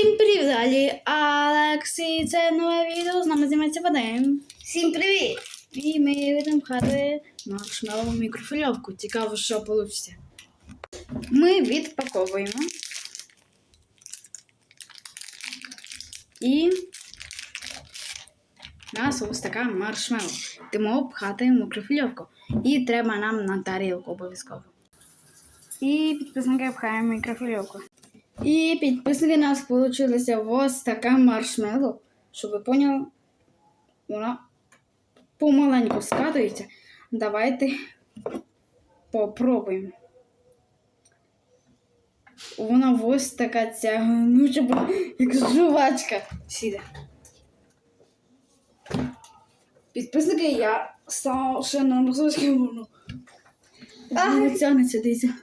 Всім привіт, далі Алекс, і це нове відео, з нами знімається Вадим. Всім привіт! І ми будемо пхати маршмеллоу в мікрофільовку. Цікаво, що вийде. Ми відпаковуємо. І у нас ось така маршмеллоу. Йдемо пхати в мікрофільовку. І треба нам на тарілку обов'язково. І підписники пхаємо в мікрофільовку. І підписники у нас вийшла ось така маршмеллоу. Щоб ви поняли, вона помаленьку скатується. Давайте попробуємо. Вона ось така тягнуча, як жувачка. Сіде. Підписники, я став ще на носочки. Воно тягнеться, дивіться.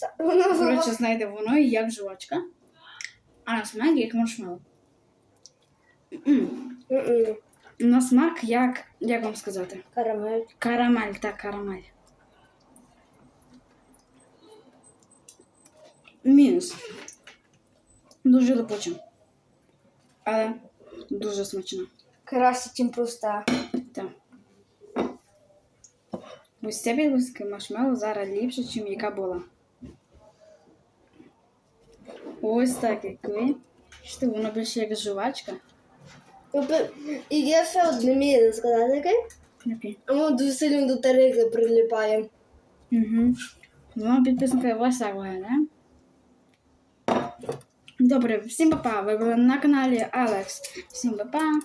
Це Коротше, знаєте, воно і як жувачка. А на смак як маршмеллоу. На смак як, як вам сказати? Карамель. Карамель, так, карамель. Мінус. Дуже липуче. Але дуже смачно. Краще, ніж проста. Так. Ось ця підвиска маршмеллоу зараз ліпше, ніж яка була. Ось так, як ви. Що воно більше як жувачка. І я ще одне місце сказати, окей? Окей. А воно дуже сильно до тарелки прилипає. Угу. Ну, підписники ось так виглядає. Добре, всім па-па. Ви були на каналі Алекс. Всім па-па.